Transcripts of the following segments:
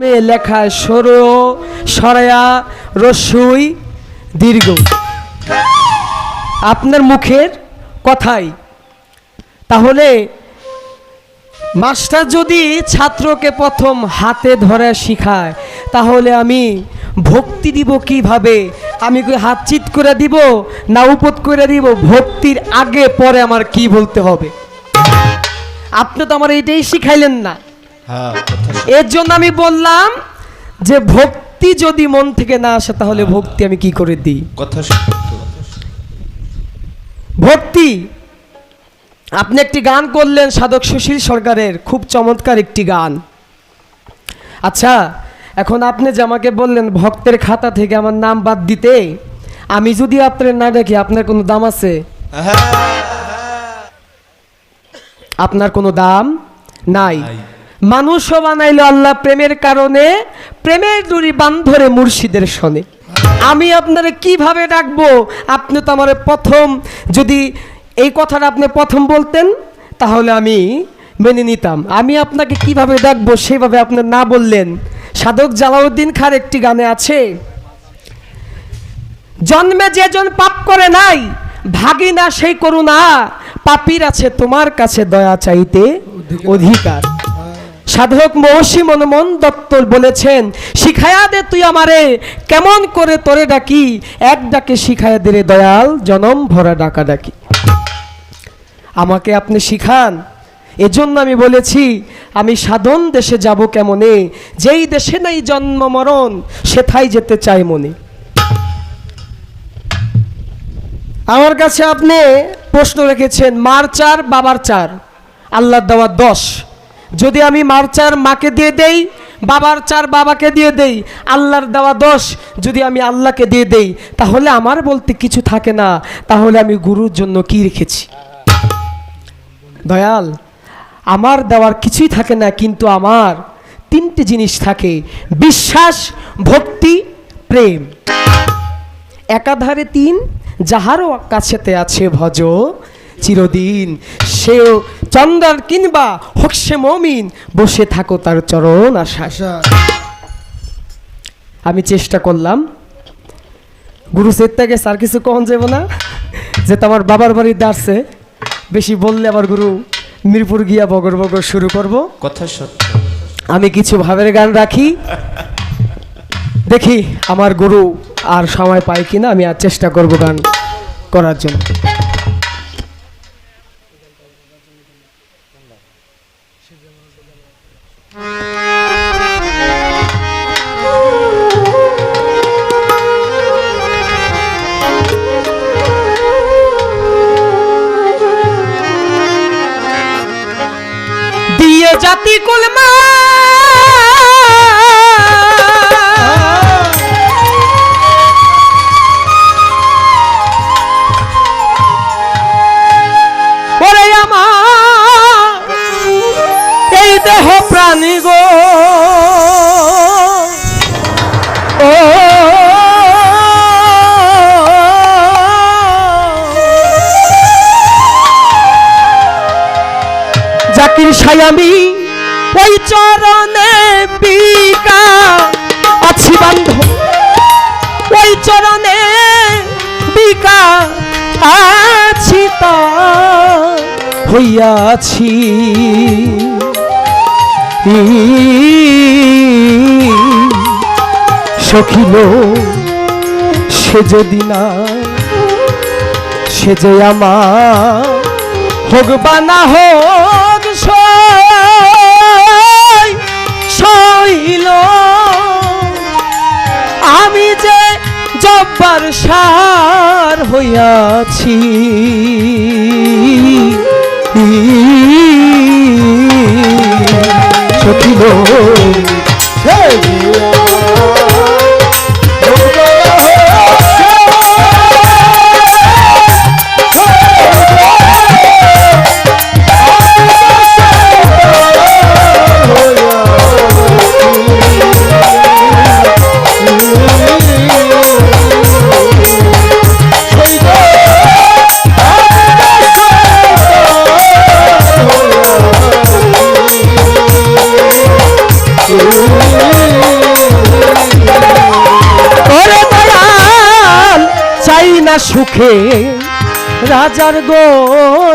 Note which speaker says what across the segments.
Speaker 1: লেখা সর সরায়া রসুই দীর্ঘ। আপনার মুখের কথাই। তাহলে মাস্টার যদি ছাত্রকে প্রথম হাতে ধরে শিখায়, তাহলে আমি ভক্তি দিব কীভাবে? আমি কি হাত চিত করে দিব না উপত করে দিব? ভক্তির আগে পরে আমার কি বলতে হবে? আপনি তো আমার এটাই শিখাইলেন না। এর জন্য আমি বললাম যে ভক্তি যদি মন থেকে না আসে তাহলে ভক্তি আমি কি করে দিই?
Speaker 2: কথা
Speaker 1: ভক্তি। আপনি একটি গান করলেন সাধক সুশীল সরকারের খুব চমৎকার একটি গান। আচ্ছা এখন আপনি যে আমাকে বললেন ভক্তের খাতা থেকে আমার নাম বাদ দিতে আমি যদি আপনার না দেখি আপনার কোনো দাম আছে?
Speaker 2: হ্যাঁ।
Speaker 1: আপনার কোনো দাম নাই। মানুষও বানাইলো আল্লাহ প্রেমের কারণে, প্রেমের দড়ি বান্ধরে মুর্শিদের শনে আমি আপনারে কীভাবে ডাকবো? আপনি তো আমার প্রথম, যদি এই কথাটা আপনি প্রথম বলতেন, তাহলে আমি মেনে নিতাম। আমি আপনাকে কীভাবে ডাকবো সেভাবে আপনি না বললেন। সাধক জালাউদ্দিন খার একটি গানে আছে, জন্মে যেজন পাপ করে নাই, ভাগিনা সেই করুণা, পাপির আছে তোমার কাছে দয়া চাইতে অধিকার। সাধক মহর্ষি মনমন দত্ত বলেছেন, শিখায়া দে তুই আমারে, কেমন করে তোরে ডাকি? এক ডাকে শিখায়া দে রে দয়াল, জনম ভরা ডাকা ডাকি। আমাকে আপনি শিখান। এজন্য আমি বলেছি, আমি সাধন দেশে যাব কেমনে? যেই দেশে নাই জন্ম মরণ, সেথায় যেতে চাই মনে। আমার কাছে আপনি প্রশ্ন রেখেছেন, মার চার, বাবার চার? আল্লাহর দেওয়া দশ। যদি আমি মার চার মাকে দিয়ে দেই, বাবার চার বাবাকে দিয়ে দেই, আল্লাহর দেওয়া দোষ যদি আমি আল্লাহকে দিয়ে দেই, তাহলে আমার বলতে কিছু থাকে না। তাহলে আমি গুরুর জন্য কি রেখেছি? দয়াল, আমার দেওয়ার কিছুই থাকে না, কিন্তু আমার তিনটে জিনিস থাকে। বিশ্বাস, ভক্তি, প্রেম। একাধারে তিন, যাহারও কাছেতে আছে ভজ চিরদিন সেও চন্দ্রার কিংবা হকসে মমিন বসে থাকো তার চরণ আশা। আমি চেষ্টা করলাম। গুরু থেকে স্যার কিছু কখন যাব না? যে তো আমার বাবার বাড়িতে আসছে বেশি বললে আবার গুরু মিরপুর গিয়া বগর বগর শুরু করব।
Speaker 2: কথা সত্য।
Speaker 1: আমি কিছু ভাবের গান রাখি। দেখি আমার গুরু আর সময় পাই কিনা। আমি আর চেষ্টা করব গান করার জন্য। জাতি কুলমা ওরে দেহ প্রাণী গো। ওই চরণে বিকা আছি বান্ধ ওই চরণে বিকা আছি তা, হইয়াছি। সখিল সে যদি না সে যে আমার হোক বা না হোক সইল আমি যে জব্বার সার হইয়াছি। সুখে রাজার গো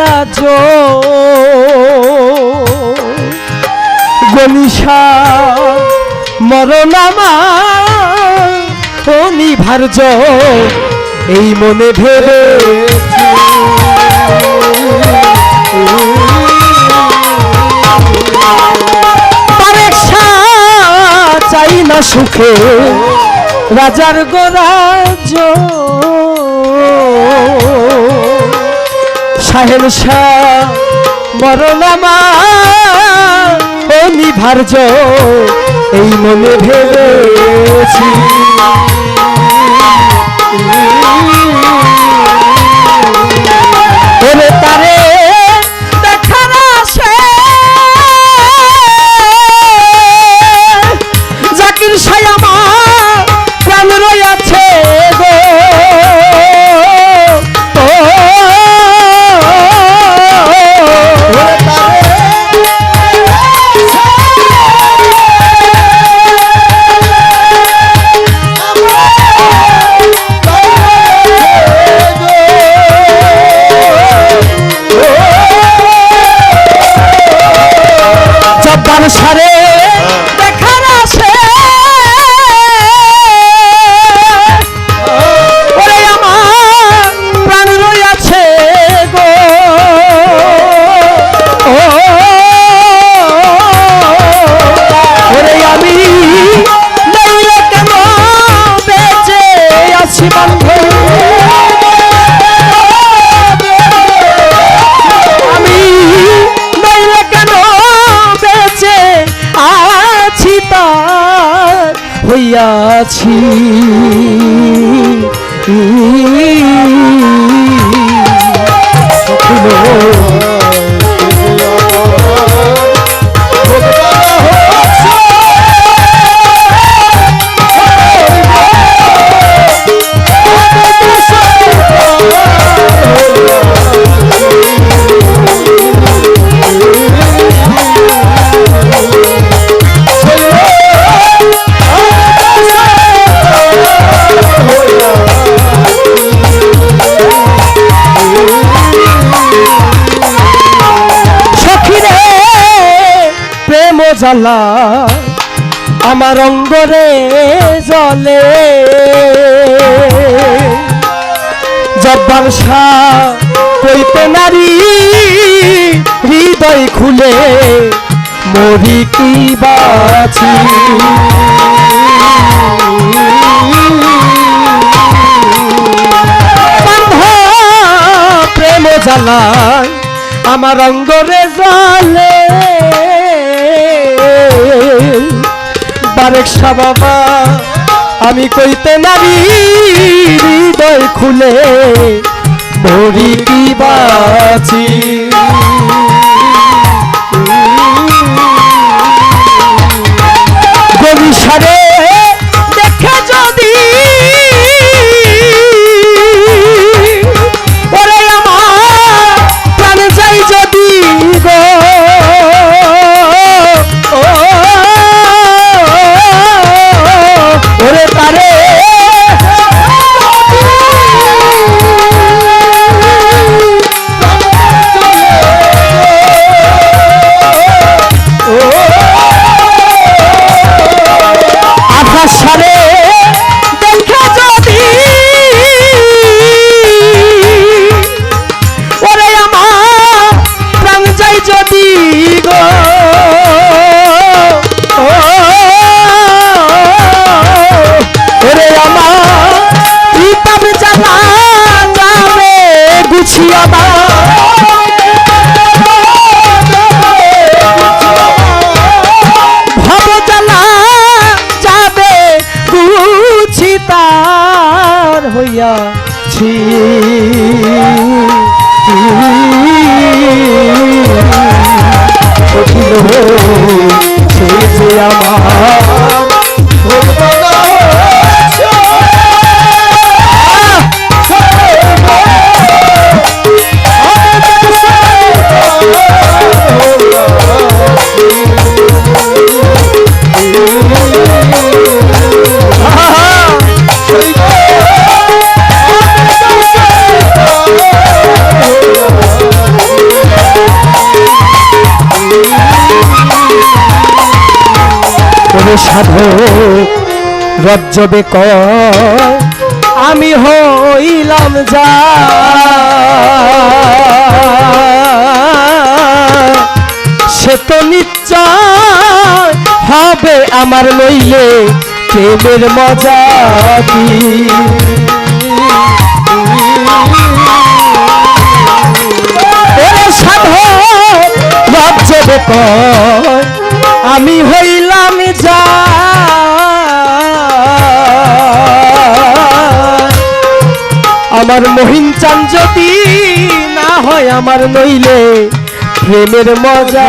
Speaker 1: রাজ গনিষা মরণামা অনিভার্য এই মনে ভেবে চাই না সুখে। রাজার গোরাজ সাহেব শাহ মরণামা নিভার্য এই মনে ভেবেছি। হইয়াছি জ্বালা, আমার অঙ্গরে জলে জব্বার শাহ কইতে নারী, হৃদয় খুলে, মরি কি বাছি প্রেম জ্বালায়, আমার অঙ্গরে জলে বারেক শাহ বাবা আমি কইতে নারি হৃদয় খুলে বড়ি কি বাছি আমার বলে সাধু, রজ্জবে ক আমি হইলাম যা। সে তো নিশ্চয় হবে আমার লইলে, প্রেমের মজা কি? চান যদি না হয় আমার নইলে প্রেমের মজা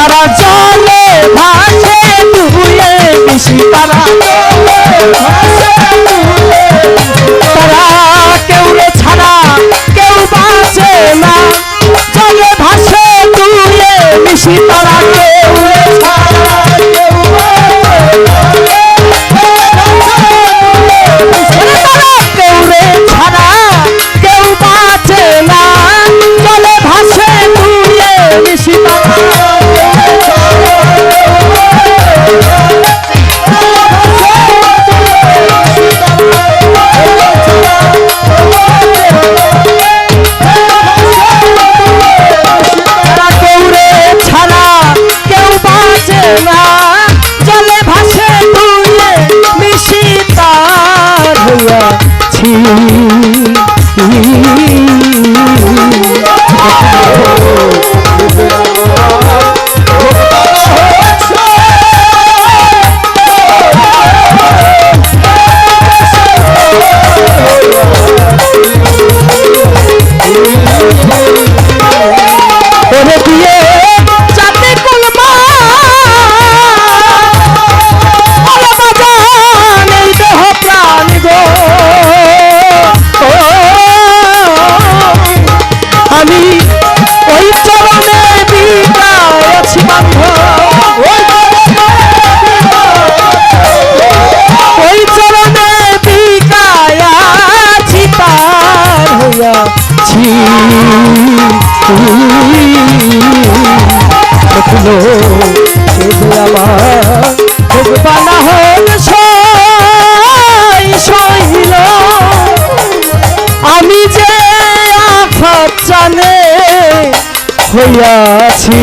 Speaker 1: Saraja দেখলে আমার দেখবানা হল সইল আমি যে আঘাত জানে হইয়াছি।